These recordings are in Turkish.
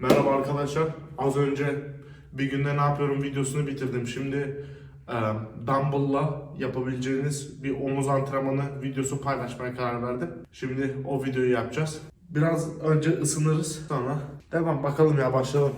Merhaba arkadaşlar. Az önce bir günde ne yapıyorum videosunu bitirdim. Şimdi e, dumbbell'la yapabileceğiniz bir omuz antrenmanı videosu paylaşmaya karar verdim. Şimdi o videoyu yapacağız. Biraz önce ısınırız sonra devam bakalım ya başlayalım.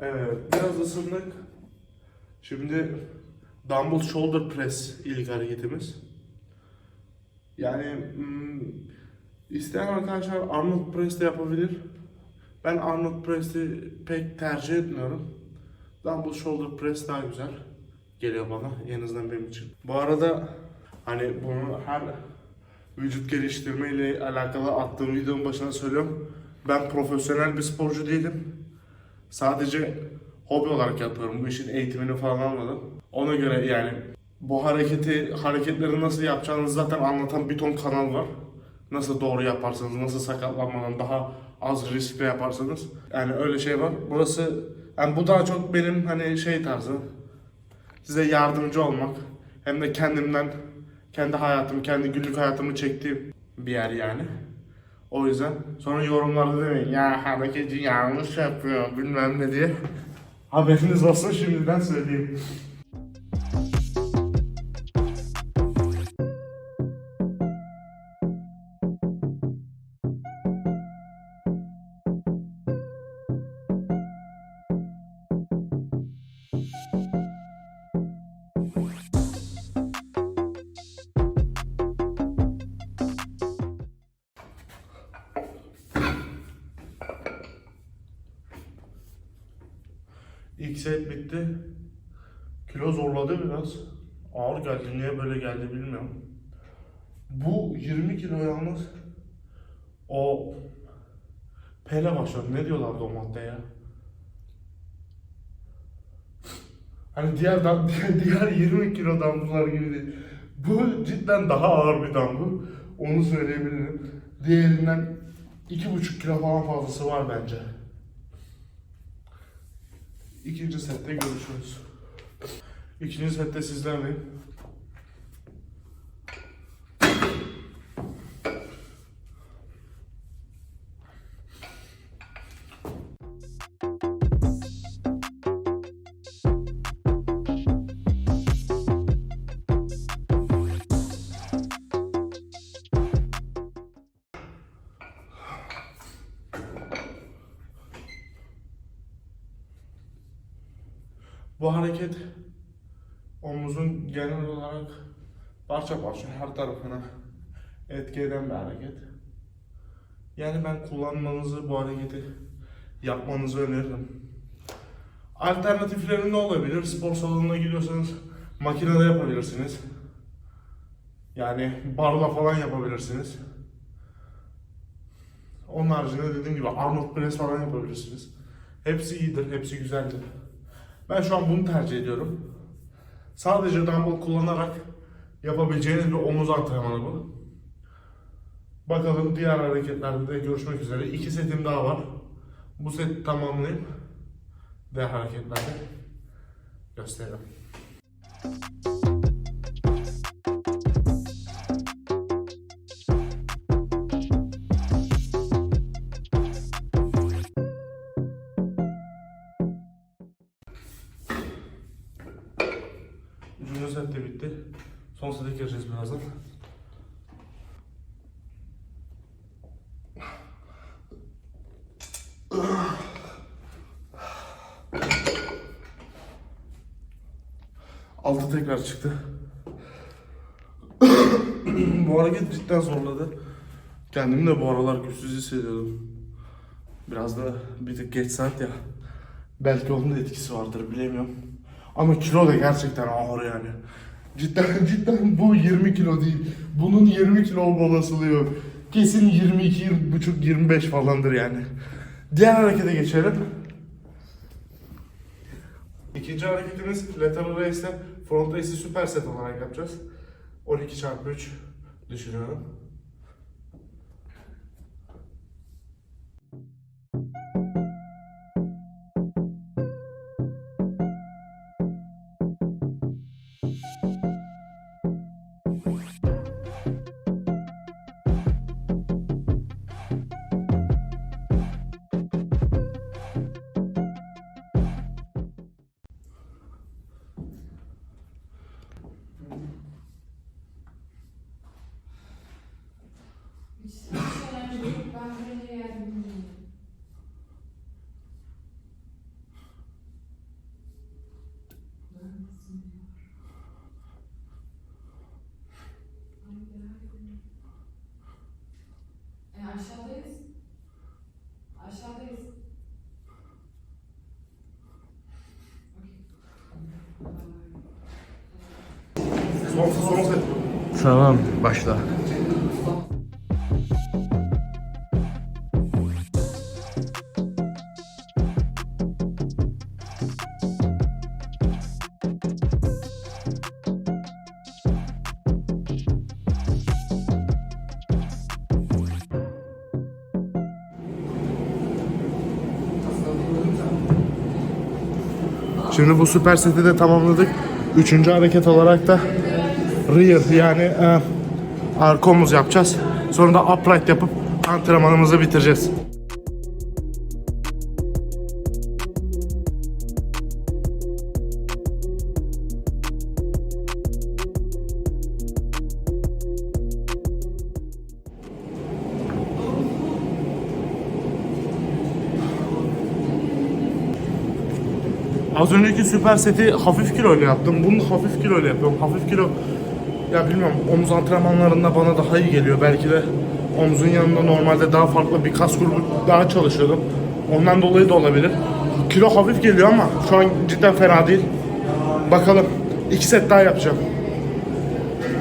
Evet, biraz ısındık. Şimdi dumbbell shoulder press ilk hareketimiz. Yani hmm, isteyen arkadaşlar Arnold press de yapabilir. Ben Arnold press'i pek tercih etmiyorum. Dumbbell shoulder press daha güzel geliyor bana en azından benim için. Bu arada hani bunu her vücut geliştirme ile alakalı attığım videonun başına söylüyorum. Ben profesyonel bir sporcu değilim. Sadece hobi olarak yapıyorum. Bu işin eğitimini falan almadım. Ona göre yani bu hareketi, hareketleri nasıl yapacağınızı zaten anlatan bir ton kanal var. Nasıl doğru yaparsanız, nasıl sakatlanmadan daha az riskle yaparsanız. Yani öyle şey var. Burası, yani bu daha çok benim hani şey tarzı. Size yardımcı olmak. Hem de kendimden, kendi hayatım, kendi günlük hayatımı çektiğim bir yer yani. O yüzden sonra yorumlarda demeyin ya hareketi yanlış yapıyor bilmem ne diye. Haberiniz olsun şimdiden söyleyeyim. İlk set bitti. Kilo zorladı biraz. Ağır geldi. Niye böyle geldi bilmiyorum. Bu 20 kilo yalnız o Pele başladı. Ne diyorlardı o maddeye? Hani diğer diğer, diğer 20 kilo dumbbell'lar gibi değil. Bu cidden daha ağır bir dumbbell. Onu söyleyebilirim. Diğerinden 2,5 kilo falan fazlası var bence. İkinci sette görüşürüz. İkinci sette sizlerleyim. Bu hareket omuzun genel olarak parça parça her tarafına etki eden bir hareket. Yani ben kullanmanızı bu hareketi yapmanızı öneririm. Alternatifleri ne olabilir? Spor salonuna gidiyorsanız makinede yapabilirsiniz. Yani barla falan yapabilirsiniz. Onun haricinde dediğim gibi Arnold Press falan yapabilirsiniz. Hepsi iyidir, hepsi güzeldir. Ben şu an bunu tercih ediyorum. Sadece dumbbell kullanarak yapabileceğiniz bir omuz antrenmanı bu. Bakalım diğer hareketlerde de görüşmek üzere. İki setim daha var. Bu seti tamamlayıp diğer hareketlerde gösteririm. Üçüncü set de bitti. Son sete gireceğiz birazdan. Altı tekrar çıktı. bu hareket cidden zorladı. Kendimi de bu aralar güçsüz hissediyordum. Biraz da bir tık geç saat ya. Belki onun da etkisi vardır bilemiyorum. Ama kilo da gerçekten ağır yani. Cidden cidden bu 20 kilo değil. Bunun 20 kilo olma olasılığı. Kesin 22, 20 25 falandır yani. Diğer harekete geçelim. İkinci hareketimiz lateral raise'de front race'i süper set olarak yapacağız. 12 çarpı 3 düşünüyorum. Tamam başla. Şimdi bu süper seti de tamamladık. Üçüncü hareket olarak da rear yani e, arka omuz yapacağız. Sonra da upright yapıp antrenmanımızı bitireceğiz. Az önceki süper seti hafif kilo ile yaptım. Bunu hafif kilo ile yapıyorum. Hafif kilo ya bilmiyorum omuz antrenmanlarında bana daha iyi geliyor. Belki de omzun yanında normalde daha farklı bir kas grubu daha çalışıyordum. Ondan dolayı da olabilir. Kilo hafif geliyor ama şu an cidden fena değil. Bakalım. iki set daha yapacağım.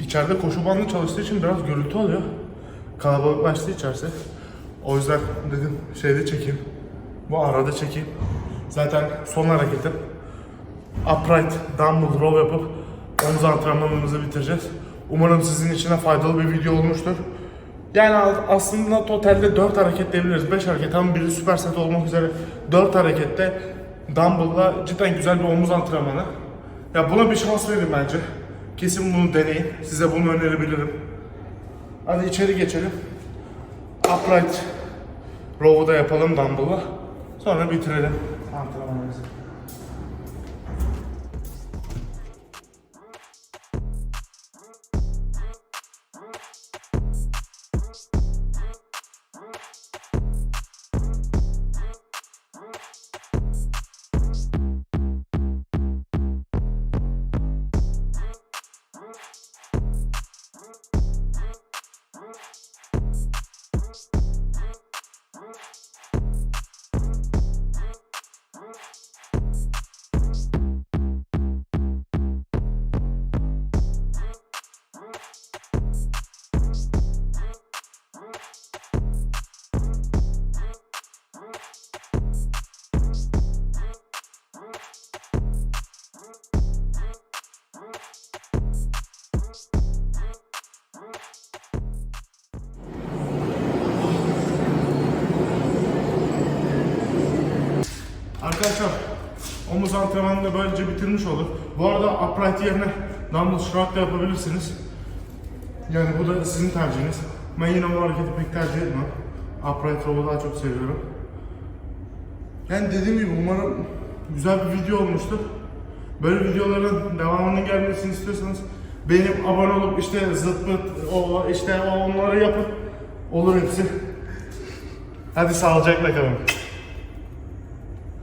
İçeride koşu bandı çalıştığı için biraz gürültü oluyor. Kalabalıklaştı içerisi. O yüzden dedim şeyde çekeyim. Bu arada çekeyim. Zaten son hareketim. Upright dumbbell row yapıp omuz antrenmanımızı bitireceğiz. Umarım sizin için de faydalı bir video olmuştur. Yani aslında totalde 4 hareket diyebiliriz. 5 hareket ama biri süper set olmak üzere 4 harekette dumbbell'la cidden güzel bir omuz antrenmanı. Ya buna bir şans verin bence. Kesin bunu deneyin. Size bunu önerebilirim. Hadi içeri geçelim. Upright row'u da yapalım dumbbell'la. Sonra bitirelim antrenmanımızı. Arkadaşlar omuz antrenmanını da böylece bitirmiş olduk. Bu arada upright yerine dumbbell squat da yapabilirsiniz. Yani bu da sizin tercihiniz. Ben yine bu hareketi pek tercih etmem. Upright row'u daha çok seviyorum. Yani dediğim gibi umarım güzel bir video olmuştur. Böyle videoların devamının gelmesini istiyorsanız benim abone olup işte zıt pıt o işte onları yapın. Olur hepsi. Hadi sağlıcakla kalın.